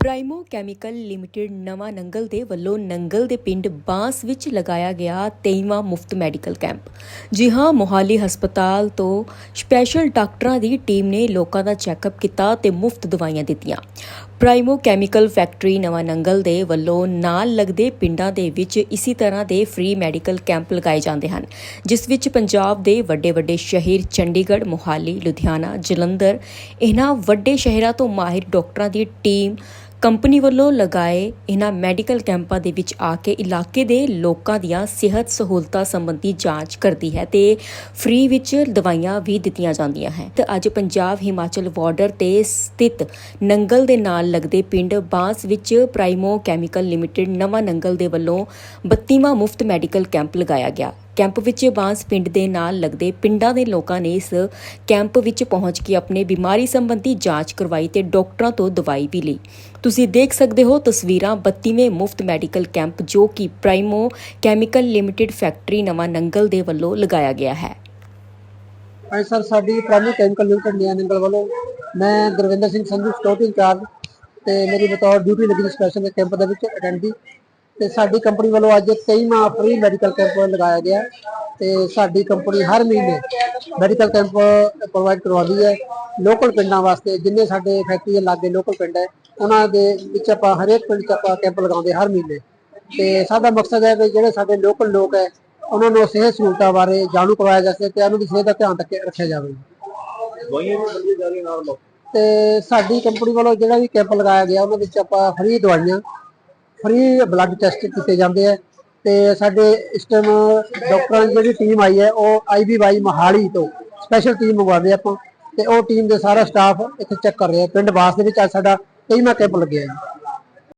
Primo chemical limited ਨਵਾਂ ਨੰਗਲ ਦੇ ਵੱਲੋਂ ਨੰਗਲ ਦੇ ਪਿੰਡ ਬਾਂਸ ਵਿੱਚ ਲਗਾਇਆ ਗਿਆ 23ਵਾਂ ਮੁਫਤ ਮੈਡੀਕਲ ਕੈਂਪ। ਜੀ ਹਾਂ ਮੋਹਾਲੀ ਹਸਪਤਾਲ ਤੋਂ ਸਪੈਸ਼ਲ ਡਾਕਟਰਾਂ ਦੀ ਟੀਮ ਨੇ ਲੋਕਾਂ ਦਾ ਚੈੱਕਅਪ ਕੀਤਾ ਤੇ ਮੁਫਤ ਦਵਾਈਆਂ ਦਿੱਤੀਆਂ। ਪ੍ਰਾਈਮੋ ਕੈਮੀਕਲ ਫੈਕਟਰੀ ਨਵਾਂ ਨੰਗਲ ਦੇ ਵੱਲੋਂ ਨਾਲ ਲੱਗਦੇ ਪਿੰਡਾਂ ਦੇ ਵਿੱਚ ਇਸੇ ਤਰ੍ਹਾਂ ਦੇ ਫ੍ਰੀ ਮੈਡੀਕਲ ਕੈਂਪ ਲਗਾਏ ਜਾਂਦੇ ਹਨ, ਜਿਸ ਵਿੱਚ ਪੰਜਾਬ ਦੇ ਵੱਡੇ ਵੱਡੇ ਸ਼ਹਿਰ ਚੰਡੀਗੜ੍ਹ, ਮੋਹਾਲੀ, ਲੁਧਿਆਣਾ, ਜਲੰਧਰ, ਇਹਨਾਂ ਵੱਡੇ ਸ਼ਹਿਰਾਂ ਤੋਂ ਮਾਹਿਰ ਡਾਕਟਰਾਂ ਦੀ ਟੀਮ ਕੰਪਨੀ ਵੱਲੋਂ ਲਗਾਏ ਇਹਨਾਂ ਮੈਡੀਕਲ ਕੈਂਪਾਂ ਦੇ ਵਿੱਚ ਆ ਕੇ ਇਲਾਕੇ ਦੇ ਲੋਕਾਂ ਦੀਆਂ ਸਿਹਤ ਸਹੂਲਤਾਂ ਸੰਬੰਧੀ ਜਾਂਚ ਕਰਦੀ ਹੈ ਤੇ ਫ੍ਰੀ ਵਿੱਚ ਦਵਾਈਆਂ ਵੀ ਦਿੱਤੀਆਂ ਜਾਂਦੀਆਂ ਹੈ। ਤੇ ਅੱਜ ਪੰਜਾਬ ਹਿਮਾਚਲ ਬਾਰਡਰ ਤੇ ਸਥਿਤ ਨੰਗਲ ਦੇ ਨਾਲ ਲੱਗਦੇ ਪਿੰਡ ਬਾਂਸ ਵਿੱਚ ਪ੍ਰਾਈਮੋ ਕੈਮੀਕਲ ਲਿਮਟਿਡ ਨਵਾਂ ਨੰਗਲ ਦੇ ਵੱਲੋਂ 32ਵਾਂ ਮੁਫਤ ਮੈਡੀਕਲ ਕੈਂਪ ਲਗਾਇਆ ਗਿਆ। ਕੈਂਪ ਵਿੱਚ ਬਾਂਸ ਪਿੰਡ ਦੇ ਨਾਲ ਲੱਗਦੇ ਪਿੰਡਾਂ ਦੇ ਲੋਕਾਂ ਨੇ ਇਸ ਕੈਂਪ ਵਿੱਚ ਪਹੁੰਚ ਕੇ ਆਪਣੇ ਬਿਮਾਰੀ ਸੰਬੰਧੀ ਜਾਂਚ ਕਰਵਾਈ ਤੇ ਡਾਕਟਰਾਂ ਤੋਂ ਦਵਾਈ ਵੀ ਲਈ। ਤੁਸੀਂ ਦੇਖ ਸਕਦੇ ਹੋ ਤਸਵੀਰਾਂ 32ਵੇਂ ਮੁਫਤ ਮੈਡੀਕਲ ਕੈਂਪ ਜੋ ਕਿ ਪ੍ਰਾਈਮੋ ਕੈਮੀਕਲ ਲਿਮਟਿਡ ਫੈਕਟਰੀ ਨਵਾਂ ਨੰਗਲ ਦੇ ਵੱਲੋਂ ਲਗਾਇਆ ਗਿਆ ਹੈ। ਹਾਂਜੀ ਸਰ, ਸਾਡੀ ਪ੍ਰਾਇਮਰੀ ਕੈਮੀਕਲ ਲਿਮਟਿਡ ਨਿਆ ਵੱਲੋਂ ਮੈਂ ਗੁਰਵਿੰਦਰ ਸਿੰਘ ਸੰਧੂ ਸਟੋਰ ਇੰਚਾਰਜ ਤੇ ਮੇਰੀ ਬਤੌਰ ਡਿਊਟੀ ਲੱਗੀ ਸਪੈਸ਼ਲ ਕੈਂਪ ਦੇ ਵਿੱਚ ਅਟੈਂਡੀ ਤੇ ਸਾਡੀ ਕੰਪਨੀ ਵੱਲੋਂ ਅੱਜ 23ਵਾਂ ਫ੍ਰੀ ਮੈਡੀਕਲ ਕੈਂਪ ਲਗਾਇਆ ਗਿਆ ਤੇ ਸਾਡੀ ਕੰਪਨੀ ਹਰ ਮਹੀਨੇ ਮੈਡੀਕਲ ਕੈਂਪ ਪ੍ਰੋਵਾਈਡ ਕਰਵਾਉਂਦੀ ਹੈ। ਲੋਕਲ ਪਿੰਡਾਂ ਵਾਸਤੇ ਜਿੰਨੇ ਸਾਡੇ ਫੈਕਟਰੀ ਦੇ ਲਾਗੇ ਲੋਕਲ ਪਿੰਡ ਹੈ ਉਹਨਾਂ ਦੇ ਵਿੱਚ ਆਪਾਂ ਹਰੇਕ ਪਿੰਡ 'ਚ ਆਪਾਂ ਕੈਂਪ ਲਗਾਉਂਦੇ ਹਰ ਮਹੀਨੇ। ਤੇ ਸਾਡਾ ਮਕਸਦ ਹੈ ਕਿ ਜਿਹੜੇ ਸਾਡੇ ਲੋਕਲ ਲੋਕ ਹੈ ਉਹਨਾਂ ਨੂੰ ਸਿਹਤ ਸਹੂਲਤਾਂ ਬਾਰੇ ਜਾਣੂ ਕਰਵਾਇਆ ਜਾ ਸਕੇ ਤੇ ਉਹਨਾਂ ਦੀ ਸਿਹਤ ਦਾ ਧਿਆਨ ਰੱਖਿਆ ਰੱਖਿਆ ਜਾਵੇ। ਤੇ ਸਾਡੀ ਕੰਪਨੀ ਵੱਲੋਂ ਜਿਹੜਾ ਵੀ ਕੈਂਪ ਲਗਾਇਆ ਗਿਆ ਉਹਨਾਂ ਵਿੱਚ ਆਪਾਂ ਫ੍ਰੀ ਦਵਾਈਆਂ ਫ੍ਰੀ ਬਲੱਡ ਟੈਸਟ ਕੀਤੇ ਜਾਂਦੇ ਆ ਤੇ ਸਾਡੇ ਇਸ ਟਾਈਮ ਡਾਕਟਰਾਂ ਦੀ ਜਿਹੜੀ ਟੀਮ ਆਈ ਹੈ, ਉਹ ਆਈਬੀਵਾਈ ਮਹਾਲੀ ਤੋਂ ਸਪੈਸ਼ਲ ਟੀਮ ਮੰਗਵਾਉਂਦੇ ਆਪਾਂ ਤੇ ਉਹ ਟੀਮ ਦੇ ਸਾਰਾ ਸਟਾਫ ਇੱਥੇ ਚੈੱਕ ਕਰ ਰਿਹਾ ਪਿੰਡ ਬਾਸ ਦੇ ਵਿੱਚ ਅੱਜ ਸਾਡਾ 23ਵਾਂ ਕੈਂਪ ਲੱਗਿਆ ਹੈ